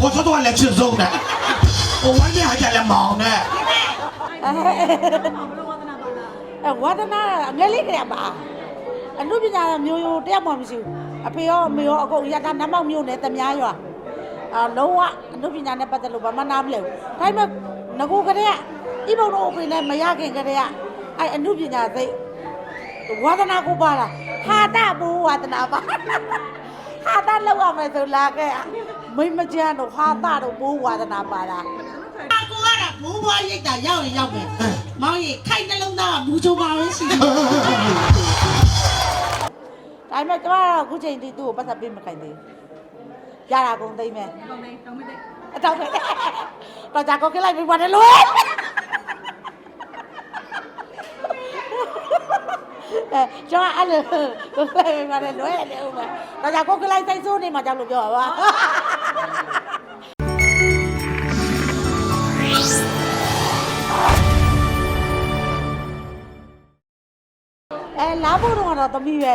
婆说多来轻松的，我晚点还在来忙呢。 အဲဝါဒနာအငယ်လေးကလေးပါအနုပညာမျိုးရိုးတယောက်မှမရှိဘူးအဖေရောအမေရောအကုန်ရတာနမောက်မျိုးနဲ့တမားရွာအာလုံးဝအနုပညာနဲ့ပတ်သက်လို့ဘာမှနားမလဲဘူးဒါပေမဲ့ငကိုကလေးကဤဘုံတို့အဖေနဲ့မရခင်ကလေးကအဲအနုပညာသိဝါဒနာကိုပါလားဟာတာဘူဝါဒနာပါဟာတာလောက်ရမယ်ဆိုလာခဲ့ မိမကျန်းတို့ဟာတာတို့ဘူဝါဒနာပါလားအကူကတော့မိုးဘွားရိတ်တာရောက်ရင်ရောက်မယ်မောင်ကြီးခိုက်နှလုံးသားကမူချိုပါပဲရှိတယ်ဒါပေမဲ့ကျမကတော့အခုချိန်ထိသူ့ကိုပတ်သက်ပေးမခိုင်းသေးဘူးရတာကုန်သိမ့်မယ်ကုန်သိမ့်တောင်းမသိအတောင်းမသိတော့ကြကိုခလိုက်ပြီးပါတယ်လို့အဲကျောင်းအဲ့လိုကိုခလိုက်ပြီးပါတယ်လို့လေဦးမတော့ကြကိုခလိုက်စိတ်ဆိုးနေမှကြောက်လို့ပြောပါ အဲလာဖို့တော့တော့သမီးပဲ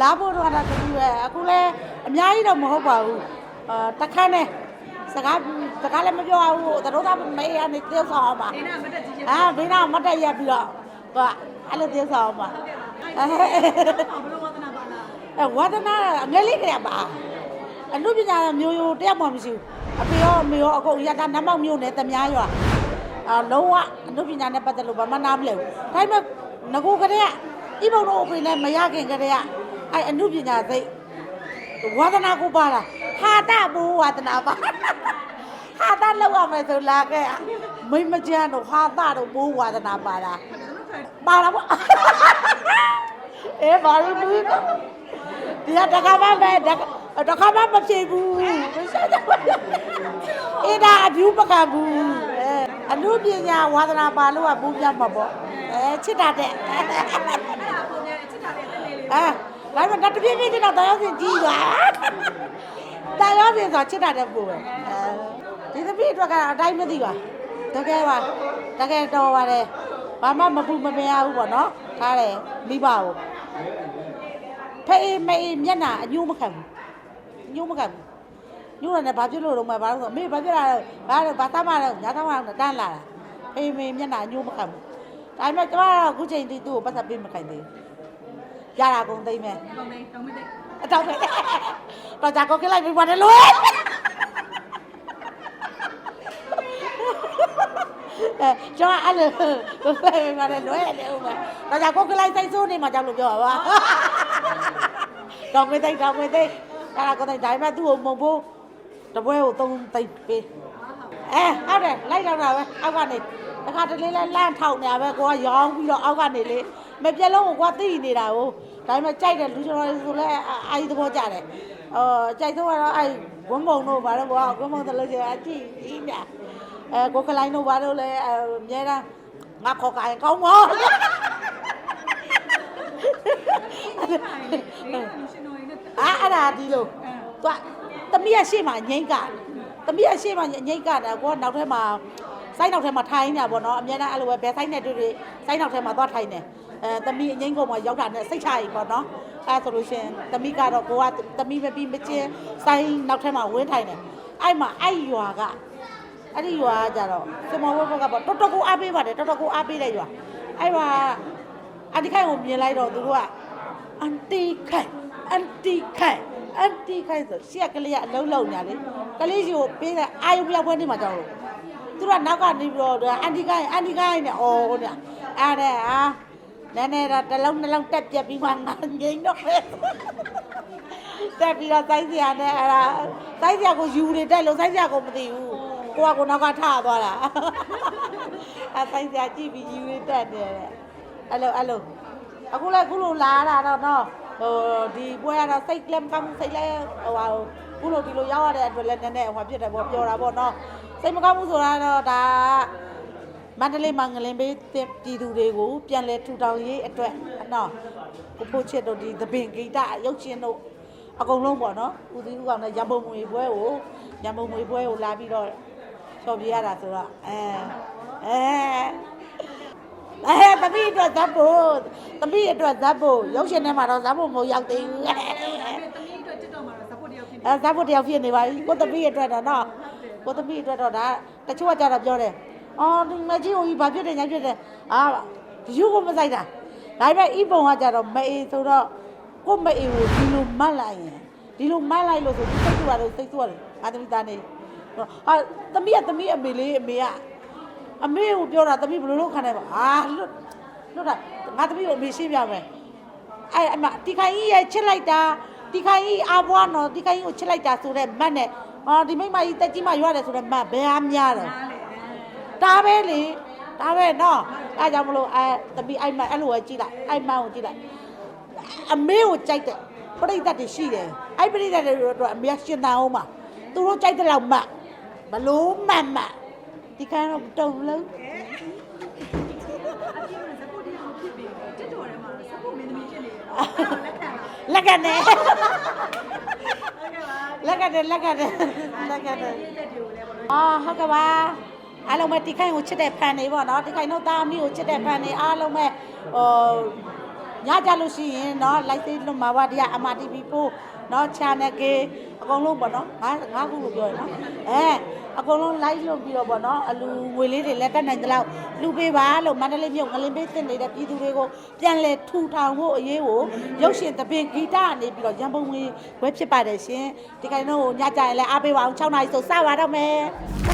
လာဖို့တော့တော့သမီးပဲအခုလဲအများကြီးတော့မဟုတ်ပါဘူးအာတခန်းနဲ့စကားစကားလည်းမပြောရဘူးသတို့သားမေးရနေ tiêu ဆောင်အောင်ပါဘေးနာမတက်ကြီးအာဘေးနာမတက်ရက်ပြီးတော့ဟိုအဲ့လို tiêu ဆောင်အောင်ပါအဲဝါဒနာအငယ်လေးကလေးပါ အနုပညာမျိုးရိုးတယောက်မှမရှိဘူးအဖေရောအမေရောအကုန်ရတာနမောက်မျိုးနဲ့တမားရွာအာလုံးဝအနုပညာနဲ့ပတ်သက်လို့ဘာမှနားမလဲဘူးဒါပေမဲ့ငကိုကလေးကဤဘုံတို့အဖေနဲ့မရခင်ကလေးကအဲအနုပညာသိဝါဒနာကိုပါလားဟာတာဘူဝါဒနာပါဟာတာလောက်ရမယ်ဆိုလာခဲ့မိမကျန်းတို့ဟာတာတို့ဘူဝါဒနာပါလားပါလားပေါ့အေးဘာလို့ဘူးဒီကတခါမှပဲတ ခါမှမဖြစ်ဘူးအေးဒါအပြူပကဘူးအဲအနုပညာဝါဒနာပါလို့ကဘူးပြမှာပေါ့အဲချစ်တာတဲ့အဲဒါပေမဲ့တပြည့်ပြည့်ချင်းတော့တရားစင်ကြီးသွားတရားစင်ဆိုချစ်တာတဲ့ပို့ပဲအဲဒီသမီးအတွက်ကအတိုင်းမသိပါတကယ်ပါတကယ်တော်ပါတယ်ဘာမှမပူမပင်ရဘူးပေါ့နော်ထားတယ်မိဘကိုဖေးမေးမျက်နှာအညိုးမခံဘူး ညိုးမခံဘူးညိုးရတယ်ဘာဖြစ်လို့တော့မဘာလို့ဆိုအမေဘာဖြစ်လာလဲဘာလဲဘာသားမလဲညာသားမလဲတန်းလာတာဖေးမေးမျက်နှာအညိုးမခံဘူးဒါပေမဲ့ကျမကတော့အခုချိန်ထိသူ့ကိုပတ်သက်ပေးမခိုင်းသေးဘူးရတာကုန်သိမ့်မယ်ကုန်သိမ့်တောင်းမသိအတောင်းမသိတော့ကြကိုခလိုက်ပြီးပါတယ်လို့အဲကျောင်းအဲ့လိုကိုခလိုက်ပြီးပါတယ်လို့လေဦးမတော့ကြကိုခလိုက်စိတ်ဆိုးနေမှကြောက်လို့ပြောပါတော့မသိတော့မသိ အဲ့ဒါကိုသိဒါပေမဲ့သူ့ကိုမုံဖို့တပွဲကိုသုံးသိမ့်ပေးအဲဟုတ်တယ်လိုက်တော့တာပဲအောက်ကနေတခါတလေလဲလန့်ထောက်နေတာပဲကိုကရောင်းပြီးတော့အောက်ကနေလေမပြက်လုံးကိုကိုကသိနေတာကိုဒါပေမဲ့ကြိုက်တယ်လူကျွန်တော်ဆိုလဲအာကြီးသဘောကျတယ်အော်ကြိုက်တော့ကတော့အဲဝန်းမုံတို့ဘာလို့ဘောဝန်းမုံတလို့ကျအကြည့်ကြီးညာအဲကိုကလိုင်းတို့ဘာလို့လဲအမြဲတမ်းငါခေါ်ကိုင်ကောင်းမော အာအဲ့ဒါဒီလိုသူကတမီးရရှေ့မှာငိမ့်ကတမီးရရှေ့မှာငိမ့်ကတာကိုကနောက်ထပ်မှာစိုက်နောက်ထဲမှာထိုင်းနေတာပေါ့နော်အများအားအဲ့လိုပဲဘယ်စိုက်နဲ့တွေ့တွေ့စိုက်နောက်ထဲမှာသွားထိုင်းနေအဲတမီးအငိမ့်ကုန်မှာရောက်တာနဲ့စိတ်ချရီပေါ့နော်အဲဆိုလို့ရှင်တမီးကတော့ကိုကတမီးမပြီးမချင်းစိုက်နောက်ထဲမှာဝင်းထိုင်းနေအဲ့မှာအဲ့ရွာကအဲ့ဒီရွာကကြတော့စမောဘဘကပေါ့တော်တော်ကိုအားပေးပါတယ်တော်တော်ကိုအားပေးတဲ့ရွာအဲ့ရွာအန်တီခိုင်ကိုမြင်လိုက်တော့သူတို့ကအန်တီခိုင် အန်တီခိုင်အန်တီခိုင်ဆိုရှက်ကလေးကအလုံးလုံးညာလေကလေးစီကိုပေးတဲ့အာယုံပြောက်ပွဲနေမှာကြောက်လို့သူကနောက်ကနေပြီးတော့အန်တီကိုင်းအန်တီကိုင်းနဲ့အော်နဲ့အားတဲ့ဟာနည်းနည်းတော့တစ်လုံးနှလုံးတက်ပြက်ပြီးမှငါငိမ့်တော့ပဲတက်ပြီးတော့စိုင်းစရာနဲ့အဲ့ဒါစိုင်းစရာကိုယူနေတက်လို့စိုင်းစရာကိုမသိဘူးကိုကကိုနောက်ကထသွားတာအဲစိုင်းစရာကြည့်ပြီးယူနေတက်တယ်အဲ့လိုအဲ့လိုအခုလည်းခုလိုလာတာတော့နော် ဟိုဒီပွဲကတော့စိတ်လည်းမကောင်းဘူးစိတ်လည်းဟိုဟာခုလိုဒီလိုရောက်ရတဲ့အတွက်လည်းနည်းနည်းဟိုဖြစ်တယ်ပေါ့ပြောတာပေါ့နော်စိတ်မကောင်းဘူးဆိုတာတော့ဒါမန္တလေးမင်္ဂလင်ပေးပြည်သူတွေကိုပြန်လဲထူထောင်ရေးအတွက်နော်ကိုဖို့ချစ်တို့ဒီသပင်ဂိတရုပ်ရှင်တို့အကုန်လုံးပေါ့နော်ဦးစီးဦးကောင်နဲ့ရံပုံငွေပွဲကိုရံပုံငွေပွဲကိုလာပြီးတော့ချော်ပြရတာဆိုတော့အဲအဲ အဲတပည့်အတွက်ဇက်ဖို့တပည့်အတွက်ဇက်ဖို့ရုပ်ရှင်ထဲမှာတော့ဇက်ဖို့မဟုတ်ရောက်သေးဘူးသမီးအတွက်တစ်တော့မှာတော့ support တယောက်ဖြစ်အဲဇာတ်ဖို့တယောက်ဖြစ်နေပါပြီကိုသမီးအတွက်တော့နော်ကိုသမီးအတွက်တော့ဒါတချို့ကကြတော့ပြောတယ်အော်ဒီမကြီးဟိုကြီးဘာဖြစ်တယ်ညာဖြစ်တယ်အာယူကိုမဆိုင်တာဒါပေမဲ့ဤပုံကကြတော့မအေးဆိုတော့ကိုမအေးကိုဒီလိုမတ်လိုက်ရင်ဒီလိုမတ်လိုက်လို့ဆိုစိတ်ဆူတာလို့စိတ်ဆူရတယ်ငါသမီးသားနေဟာသမီးကသမီးအမေလေးအမေက အမေကိုပြောတာသမီးဘယ်လိုလုပ်ခံနိုင်ပါအာလွတ်လွတ်တာငါသမီးကိုအမေရှင်းပြမယ်အဲ့အမဒီခိုင်ကြီးရဲ့ချစ်လိုက်တာဒီခိုင်ကြီးအာဘွားနော်ဒီခိုင်ကြီးကိုချစ်လိုက်တာဆိုတဲ့မတ်နဲ့အော်ဒီမိမကြီးတက်ကြီးမှရွရတယ်ဆိုတဲ့မတ်ဘယ်အားများတယ်ဒါပဲလေဒါပဲနော်အဲကြောင့်မလို့အဲတပီအဲ့မတ်အဲ့လိုပဲကြည့်လိုက်အဲ့မတ်ကိုကြည့်လိုက်အမေကိုကြိုက်တဲ့ပြိတ္တတွေရှိတယ်အဲ့ပြိတ္တတွေတော့အမေကရှင်တန်အောင်မှာသူတို့ကြိုက်တဲ့လောက်မတ်ဘလို့မတ်မတ် ဒီခိုင်တော့တုံလုံးလက်ကနေလက်ကနေလက်ကနေလက်ကနေအာဟုတ်ကဲ့ပါအားလုံးပဲတိခိုင်ကိုချစ်တဲ့ဖန်နေပေါ့နော်တိခိုင်တို့သားအမိကိုချစ်တဲ့ဖန်နေအားလုံးပဲဟို ညကြလို့ရှိရင်เนาะ live သေးလို့မှာပါတရား MRTV ပို့เนาะ channel ကေအကုန်လုံးပေါ့နော်ငါငါခုလို့ပြောရနော်အဲအကုန်လုံး live လုပ်ပြီးတော့ပေါ့နော်အလူငွေလေးတွေလက်တက်နိုင်ကြလောက်လူပေးပါလို့မန္တလေးမြို့ငလင်းပေးတင်နေတဲ့ပြည်သူတွေကိုပြန်လဲထူထောင်ဖို့အရေးကိုရုပ်ရှင်သပင်ဂီတကနေပြီးတော့ရန်ပုံငွေဝဲဖြစ်ပါတယ်ရှင်ဒီကိန်းတော့ညကြရင်လည်းအားပေးပါအောင်6နာရီဆိုစပါတော့မယ်